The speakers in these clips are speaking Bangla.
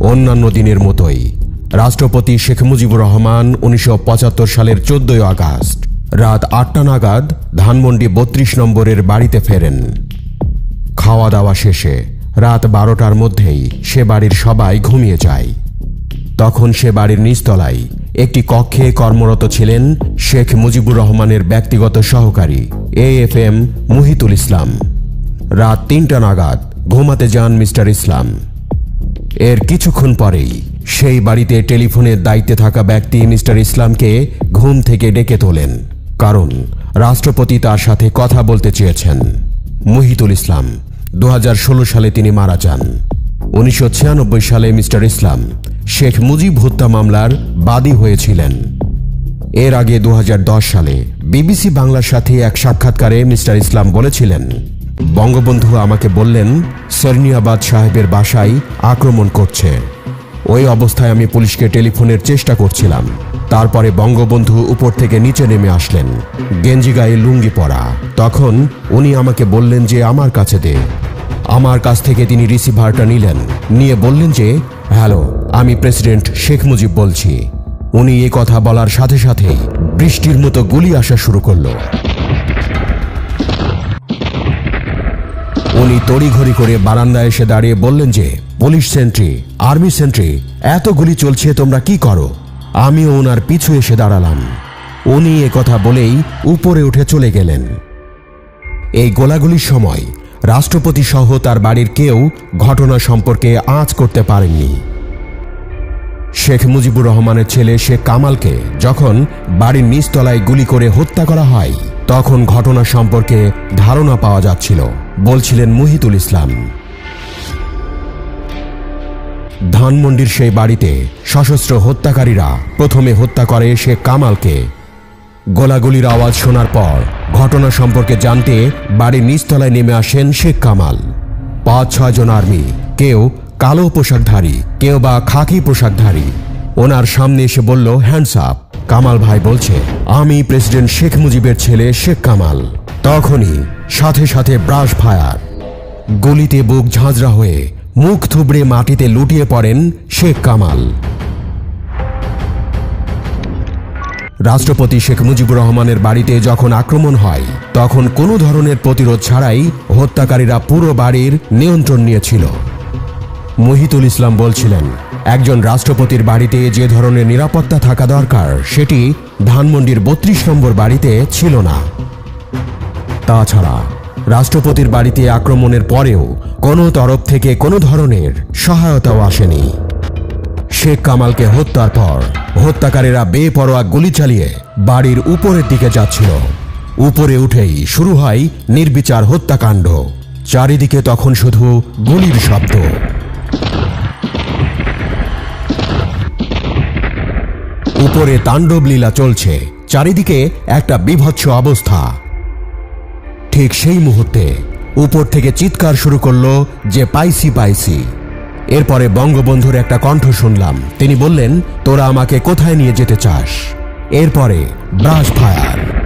অন্যান্য দিনের মতোই। রাষ্ট্রপতি শেখ মুজিবুর রহমান উনিশশো পঁচাত্তর সালের চোদ্দই আগস্ট রাত আটটা নাগাদ ধানমন্ডি বত্রিশ নম্বরের বাড়িতে ফেরেন। খাওয়া দাওয়া শেষে রাত বারোটার মধ্যেই সে বাড়ির সবাই ঘুমিয়ে যায়। তখন সে বাড়ির নিচতলায় একটি কক্ষে কর্মরত ছিলেন শেখ মুজিবুর রহমানের ব্যক্তিগত সহকারী এ এফ এম মুহিতুল ইসলাম। রাত তিনটা নাগাদ ঘুমাতে যান মিস্টার ইসলাম। এর কিছুক্ষণ পরেই সেই বাড়িতে টেলিফোনের দায়িত্বে থাকা ব্যক্তি মিস্টার ইসলামকে ঘুম থেকে ডেকে তোলেন, কারণ রাষ্ট্রপতি তার সাথে কথা বলতে চেয়েছেন। মুহিতুল ইসলাম দু হাজার ষোলো সালে তিনি মারা যান। উনিশশো ছিয়ানব্বই সালে মিস্টার ইসলাম শেখ মুজিব হত্যা মামলার বাদী হয়েছিলেন। এর আগে দু হাজার দশ সালে বিবিসি বাংলার সাথে এক সাক্ষাৎকারে মিস্টার ইসলাম বলেছিলেন বঙ্গবন্ধু আমাকে বললেন, সেরনিয়াবাদ সাহেবের বাসায় আক্রমণ করছে। ওই অবস্থায় আমি পুলিশকে টেলিফোনের চেষ্টা করছিলাম। তারপরে বঙ্গবন্ধু উপর থেকে নিচে নেমে আসলেন, গেঞ্জি গায়ে লুঙ্গি পরা। তখন উনি আমাকে বললেন যে, আমার কাছে দে। আমার কাছ থেকে তিনি রিসিভারটা নিলেন। নিয়ে বললেন যে, হ্যালো, আমি প্রেসিডেন্ট শেখ মুজিব বলছি। উনি এই কথা বলার সাথে সাথেই বৃষ্টির মতো গুলি আসা শুরু করল। উনি তড়িঘড়ি করে বারান্দায় এসে দাঁড়িয়ে বললেন যে, পুলিশ সেন্ট্রি আর্মি সেন্ট্রি এত গুলি চলছে, তোমরা কি করো? আমিও ওনার পিছু এসে দাঁড়ালাম। উনি কথা বলেই উপরে উঠে চলে গেলেন। এই গোলাগুলির সময় রাষ্ট্রপতি সহ তার বাড়ির কেউ ঘটনা সম্পর্কে আঁচ করতে পারেননি। শেখ মুজিবুর রহমানের ছেলে শেখ কামালকে যখন বাড়ির নিচতলায় গুলি করে হত্যা করা হয় তখন ঘটনা সম্পর্কে ধারণা পাওয়া যাচ্ছিল, বলছিলেন মুহিতুল ইসলাম। ধানমন্ডির সেই বাড়িতে সশস্ত্র হত্যাকারীরা প্রথমে হত্যা করে শেখ কামালকে। গোলাগুলির আওয়াজ শোনার পর ঘটনা সম্পর্কে জানতে বাড়ির নিচতলায় নেমে আসেন শেখ কামাল। পাঁচ ছয় জন আর্মি, কেউ কালো পোশাকধারী, কেউ বা খাকি পোশাকধারী। ওনার সামনে এসে বলল হ্যান্ডস আপ কামাল ভাই বলছে, আমি প্রেসিডেন্ট শেখ মুজিবের ছেলে শেখ কামাল। তখনই সাথে সাথে ব্রাশ ফায়ার। গলিতে বুক ঝাঁঝরা হয়ে মুখ থুবড়ে মাটিতে লুটিয়ে পড়েন শেখ কামাল। রাষ্ট্রপতি শেখ মুজিবুর রহমানের বাড়িতে যখন আক্রমণ হয়, তখন কোনো ধরনের প্রতিরোধ ছাড়াই হত্যাকারীরা পুরো বাড়ির নিয়ন্ত্রণ নিয়েছিল। মহিতুল ইসলাম বলছিলেন একজন রাষ্ট্রপতির বাড়িতে যে ধরনের নিরাপত্তা থাকা দরকার, সেটি ধানমন্ডির বত্রিশ নম্বর বাড়িতে ছিল না। তাছাড়া, রাষ্ট্রপতির বাড়িতে আক্রমণের পরেও কোনো তরফ থেকে কোনো ধরনের সহায়তাও আসেনি। শেখ কামালকে হত্যার পর হত্যাকারীরা বেপরোয়া গুলি চালিয়ে বাড়ির উপরের দিকে যাচ্ছিল। উপরে উঠেই শুরু হয় নির্বিচার হত্যাকাণ্ড। চারিদিকে তখন শুধু গুলির শব্দ। উপরে তাণ্ডব লীলা চলছে। চারিদিকে একটা বিভৎস অবস্থা। ঠিক সেই মুহূর্তে উপর থেকে চিৎকার শুরু করল যে পাইসি পাইসি। এরপরে বঙ্গবন্ধুর একটা কণ্ঠ শুনলাম। তিনি বললেন, তোরা আমাকে কোথায় নিয়ে যেতে চাস? এরপরে ব্রাশ ফায়ার।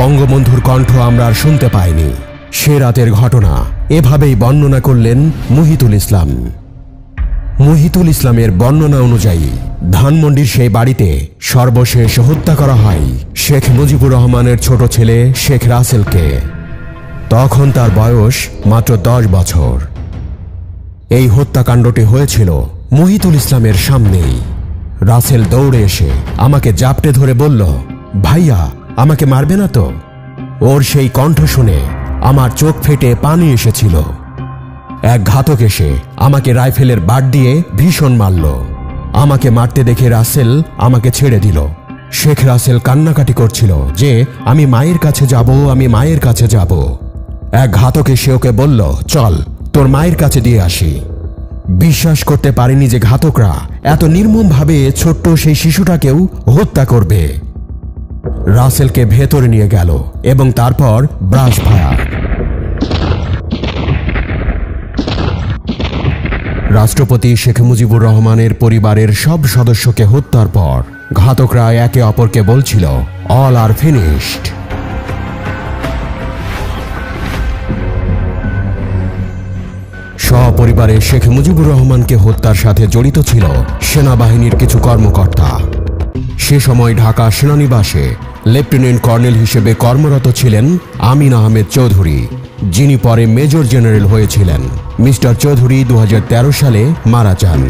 বঙ্গবন্ধুর কণ্ঠ আমরা আর শুনতে পাইনি। সে রাতের ঘটনা। এভাবেই বর্ণনা করলেন মুহিতুল ইসলাম। মুহিতুল ইসলামের বর্ণনা অনুযায়ী, ধানমন্ডির সেই বাড়িতে সর্বশেষ হত্যা করা হয় শেখ মুজিবুর রহমানের ছোট ছেলে শেখ রাসেলকে। তখন তার বয়স মাত্র দশ বছর। এই হত্যাকাণ্ডটি হয়েছিল মুহিতুল ইসলামের সামনেই। রাসেল দৌড়ে এসে আমাকে জাপটে ধরে বলল, ভাইয়া আমাকে মারবে না তো? ওর সেই কণ্ঠ শুনে আমার চোখ ফেটে পানি এসেছিল। এক ঘাতক এসে আমাকে রাইফেলের বাট দিয়ে ভীষণ মারল। আমাকে মারতে দেখে রাসেল আমাকে ছেড়ে দিল। শেখ রাসেল কান্নাকাটি করছিল যে, আমি মায়ের কাছে যাব, আমি মায়ের কাছে যাব। এক ঘাতক এসে ওকে বলল, চল, তোর মায়ের কাছে দিয়ে আসি। বিশ্বাস করতে পারিনি যে ঘাতকরা এত নির্মমভাবে ছোট্ট সেই শিশুটাকেও হত্যা করবে। রাসেলকে ভেতরে নিয়ে গেল এবং তারপর ব্রাশ ফায়ার। রাষ্ট্রপতি শেখ মুজিবুর রহমানের পরিবারের সব সদস্যকে হত্যার পর ঘাতকরা একে অপরকে বলছিল অল আর ফিনিশড সপরিবারে শেখ মুজিবুর রহমানকে হত্যার সাথে জড়িত ছিল সেনাবাহিনীর কিছু কর্মকর্তা। সে সময় ঢাকা সেনানিবাসে লেফটেন্যান্ট কর্নেল হিসেবে কর্মরত ছিলেন আমিন আহমেদ চৌধুরী, যিনি পরে মেজর জেনারেল হয়েছিলেন। মিস্টার চৌধুরী দু হাজার তেরো সালে মারা যান।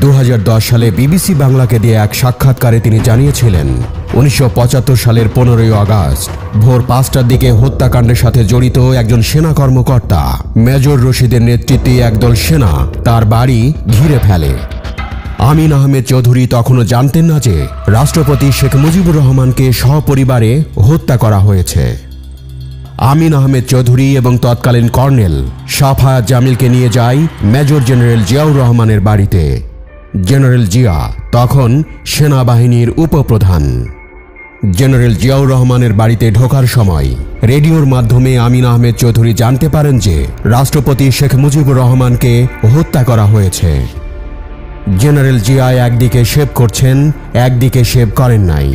দু হাজার দশ সালে বিবিসি বাংলাকে দিয়ে এক সাক্ষাৎকারে তিনি জানিয়েছিলেন, উনিশশো পঁচাত্তর সালের পনেরোই আগস্ট, ভোর পাঁচটার দিকে হত্যাকাণ্ডের সাথে জড়িত একজন সেনা কর্মকর্তা, মেজর রশিদের নেতৃত্বে একদল সেনা তার বাড়ি ঘিরে ফেলে। আমিন আহমেদ চৌধুরী তখনও জানতেন না যে রাষ্ট্রপতি শেখ মুজিবুর রহমানকে সপরিবারে হত্যা করা হয়েছে। আমিন আহমেদ চৌধুরী এবং তৎকালীন কর্নেল সাফায়াত জামিলকে নিয়ে যায় মেজর জেনারেল জিয়াউর রহমানের বাড়িতে। জেনারেল জিয়া তখন সেনাবাহিনীর উপপ্রধান। জেনারেল জিয়াউর রহমানের বাড়িতে ঢোকার সময় রেডিওর মাধ্যমে আমিন আহমেদ চৌধুরী জানতে পারেন যে রাষ্ট্রপতি শেখ মুজিবুর রহমানকে হত্যা করা হয়েছে। জেনারেল জিয়া একদিকে শেভ করছেন, একদিকে শেভ করেন নাই।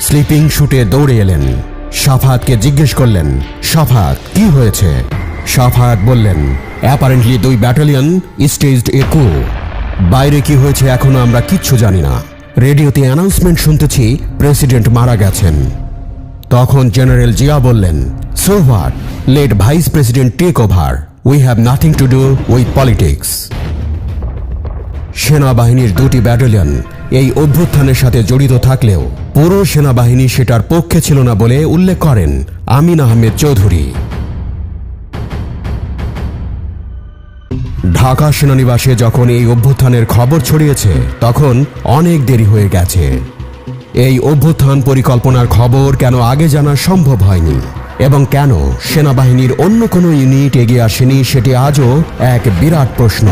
স্লিপিং শুটে দৌড়ে এলেন। সাফাতকে জিজ্ঞেস করলেন, সাফাত, কি হয়েছে? সাফাত বললেন অ্যাপারেন্টলি দুই ব্যাটালিয়ন স্টেজড এ কু বাইরে কি হয়েছে এখনও আমরা কিচ্ছু জানি না। রেডিওতে অ্যানাউন্সমেন্ট শুনতেছি প্রেসিডেন্ট মারা গেছেন। তখন জেনারেল জিয়া বললেন so what let vice president take over we have nothing to do with politics সেনাবাহিনীর দুটি ব্যাটালিয়ন এই অভ্যুত্থানের সাথে জড়িত থাকলেও পুরো সেনাবাহিনী সেটার পক্ষে ছিল না বলে উল্লেখ করেন আমিন আহমেদ চৌধুরী। ঢাকা সেনানিবাসে যখন এই অভ্যুত্থানের খবর ছড়িয়েছে, তখন অনেক দেরি হয়ে গেছে। এই অভ্যুত্থান পরিকল্পনার খবর কেন আগে জানা সম্ভব হয়নি এবং কেন সেনাবাহিনীর অন্য কোনো ইউনিট এগিয়ে আসেনি, সেটি আজও এক বিরাট প্রশ্ন।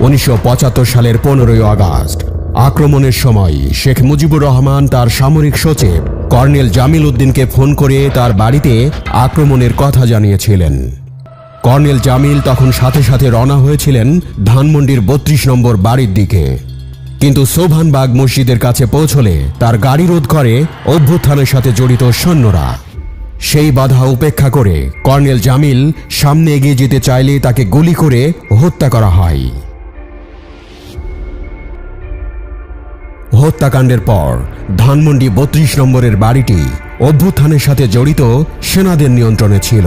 উনিশশো পঁচাত্তর সালের পনেরোই আগস্ট। আক্রমণের সময় শেখ মুজিবুর রহমান তার সামরিক সচিব কর্নেল জামিল উদ্দিনকে ফোন করে তার বাড়িতে আক্রমণের কথা জানিয়েছিলেন। কর্নেল জামিল তখন সাথে সাথে রওনা হয়েছিলেন ধানমন্ডির বত্রিশ নম্বর বাড়ির দিকে। কিন্তু সোভানবাগ মসজিদের কাছে পৌঁছলে তার গাড়ি রোধ করে অভ্যুত্থানের সাথে জড়িত সৈন্যরা। সেই বাধা উপেক্ষা করে কর্নেল জামিল সামনে এগিয়ে যেতে চাইলে তাকে গুলি করে হত্যা করা হয়। হত্যাকাণ্ডের পর ধানমন্ডি বত্রিশ নম্বরের বাড়িটি অভ্যুত্থানের সাথে জড়িত সেনাদের নিয়ন্ত্রণে ছিল।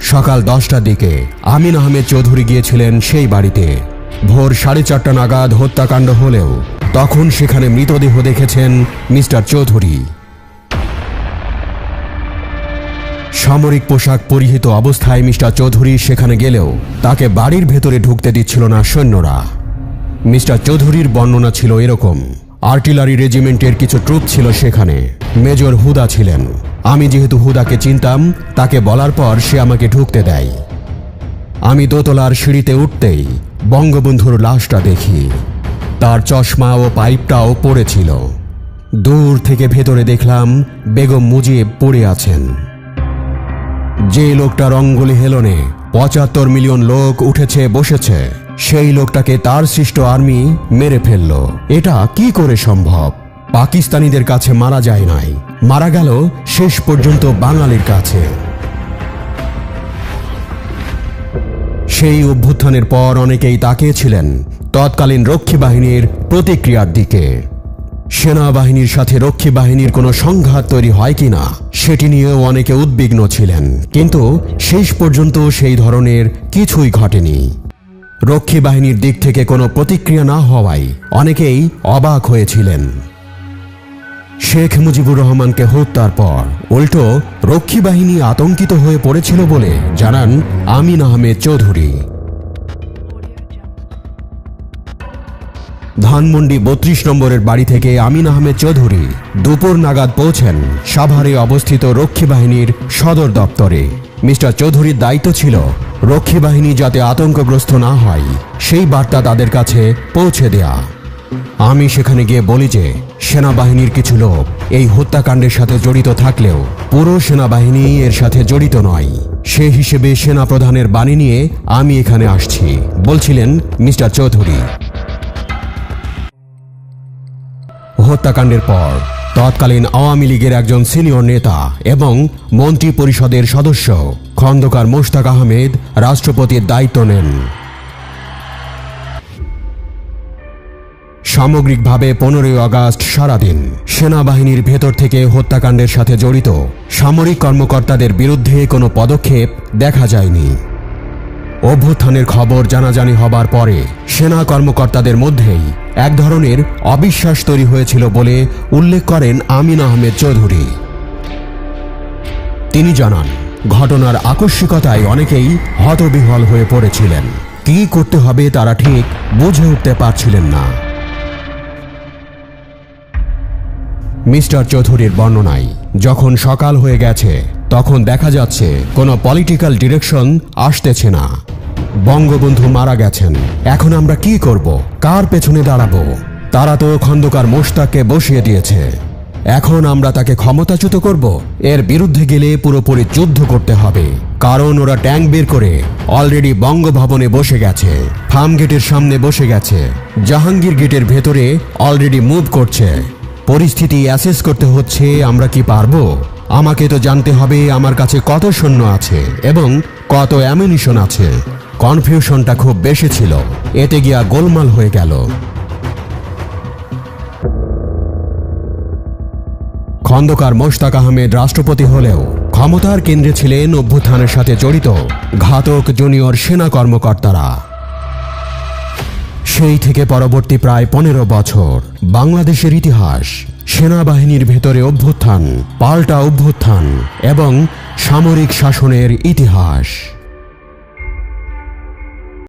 সকাল দশটার দিকে আমিন আহমেদ চৌধুরী গিয়েছিলেন সেই বাড়িতে। ভোর সাড়ে চারটা নাগাদ হত্যাকাণ্ড হলেও তখন সেখানে মৃতদেহ দেখেছেন মিস্টার চৌধুরী। সামরিক পোশাক পরিহিত অবস্থায় মিস্টার চৌধুরী সেখানে গেলেও তাকে বাড়ির ভেতরে ঢুকতে দিচ্ছিল না সৈন্যরা। মিস্টার চৌধুরীর বর্ণনা ছিল এরকম। আর্টিলারি রেজিমেন্টের কিছু ট্রুপ ছিল সেখানে। মেজর হুদা ছিলেন। আমি যেহেতু হুদাকে চিনতাম, তাকে বলার পর সে আমাকে ঢুকতে দেয়। আমি দোতলার সিঁড়িতে উঠতেই বঙ্গবন্ধুর লাশটা দেখি। তার চশমা ও পাইপটাও পড়েছিল। দূর থেকে ভেতরে দেখলাম বেগম মুজিব পড়ে আছেন। যে লোকটার অঙ্গুলি হেলনে পঁচাত্তর মিলিয়ন লোক উঠেছে, বসেছে। সেই লোকটাকে তার সৃষ্ট আর্মি মেরে ফেলল। এটা কি করে সম্ভব? পাকিস্তানিদের কাছে মারা যায় নাই। মারা গেল শেষ পর্যন্ত বাঙালির কাছে। সেই অভ্যুত্থানের পর অনেকেই তাকিয়েছিলেন তৎকালীন রক্ষী বাহিনীর প্রতিক্রিয়ার দিকে। সেনাবাহিনীর সাথে রক্ষী বাহিনীর কোনো সংঘাত তৈরি হয় কিনা সেটি নিয়েও অনেকে উদ্বিগ্ন ছিলেন। কিন্তু শেষ পর্যন্ত সেই ধরনের কিছুই ঘটেনি। রক্ষী বাহিনীর দিক থেকে কোনো প্রতিক্রিয়া না হওয়ায় অনেকেই অবাক হয়েছিলেন। শেখ মুজিবুর রহমানকে হত্যার পর উল্টো রক্ষী বাহিনী আতঙ্কিত হয়ে পড়েছিল বলে জানান আমিন আহমেদ চৌধুরী। ধানমন্ডি বত্রিশ নম্বরের বাড়ি থেকে আমিন আহমেদ চৌধুরী দুপুর নাগাদ পৌঁছেন সাভারে অবস্থিত রক্ষী বাহিনীর সদর দপ্তরে। মিস্টার চৌধুরীর দায়িত্ব ছিল রক্ষী বাহিনী যাতে আতঙ্কগ্রস্ত না হয়, সেই বার্তা তাদের কাছে পৌঁছে দেয়া। আমি সেখানে গিয়ে বলি যে, সেনাবাহিনীর কিছু লোক এই হত্যাকাণ্ডের সাথে জড়িত থাকলেও পুরো সেনাবাহিনী এর সাথে জড়িত নয়। সে হিসেবে সেনা প্রধানের বাণী নিয়ে আমি এখানে আসছি, বলছিলেন মিস্টার চৌধুরী। হত্যাকাণ্ডের পর তৎকালীন আওয়ামী লীগের একজন সিনিয়র নেতা এবং মন্ত্রী পরিষদের সদস্য খন্দকার মোশতাক আহমেদ রাষ্ট্রপতির দায়িত্ব নেন। সামগ্রিকভাবে পনেরোই আগস্ট সারাদিন সেনাবাহিনীর ভেতর থেকে হত্যাকাণ্ডের সাথে জড়িত সামরিক কর্মকর্তাদের বিরুদ্ধে কোনো পদক্ষেপ দেখা যায়নি। অভ্যুত্থানের খবর জানাজানি হবার পরে সেনা কর্মকর্তাদের মধ্যেই এক ধরনের অবিশ্বাস তৈরি হয়েছিল বলে উল্লেখ করেন আমিন আহমেদ চৌধুরী। তিনি জানান, ঘটনার আকস্মিকতায় অনেকেই হতবিহল হয়ে পড়েছিলেন। কি করতে হবে তারা ঠিক বুঝে উঠতে পারছিলেন না। মিস্টার চৌধুরীর বর্ণনায়, যখন সকাল হয়ে গেছে, তখন দেখা যাচ্ছে কোনো পলিটিক্যাল ডিরেকশন আসতেছে না। বঙ্গবন্ধু মারা গেছেন। এখন আমরা কি করব? কার পেছনে দাঁড়াবো? তারা তো খন্দকার মোশতাককে বসিয়ে দিয়েছে। এখন আমরা তাকে ক্ষমতাচ্যুত করব? এর বিরুদ্ধে গেলে পুরোপুরি যুদ্ধ করতে হবে। কারণ ওরা ট্যাঙ্ক বের করে অলরেডি বঙ্গভবনে বসে গেছে। ফার্ম গেটের সামনে বসে গেছে। জাহাঙ্গীর গেটের ভেতরে অলরেডি মুভ করছে। পরিস্থিতি অ্যাসেস করতে হচ্ছে, আমরা কি পারব? আমাকে তো জানতে হবে আমার কাছে কত সৈন্য আছে এবং কত অ্যামিনিশন আছে। কনফিউশনটা খুব বেশি ছিল। এতে গিয়া গোলমাল হয়ে গেল। খন্দকার মোশতাক আহমেদ রাষ্ট্রপতি হলেও ক্ষমতার কেন্দ্রে ছিলেন অভ্যুত্থানের সাথে জড়িত ঘাতক জুনিয়র সেনা কর্মকর্তারা। সেই থেকে পরবর্তী প্রায় পনেরো বছর বাংলাদেশের ইতিহাস, সেনাবাহিনীর ভেতরে অভ্যুত্থান, পাল্টা অভ্যুত্থান এবং সামরিক শাসনের ইতিহাস।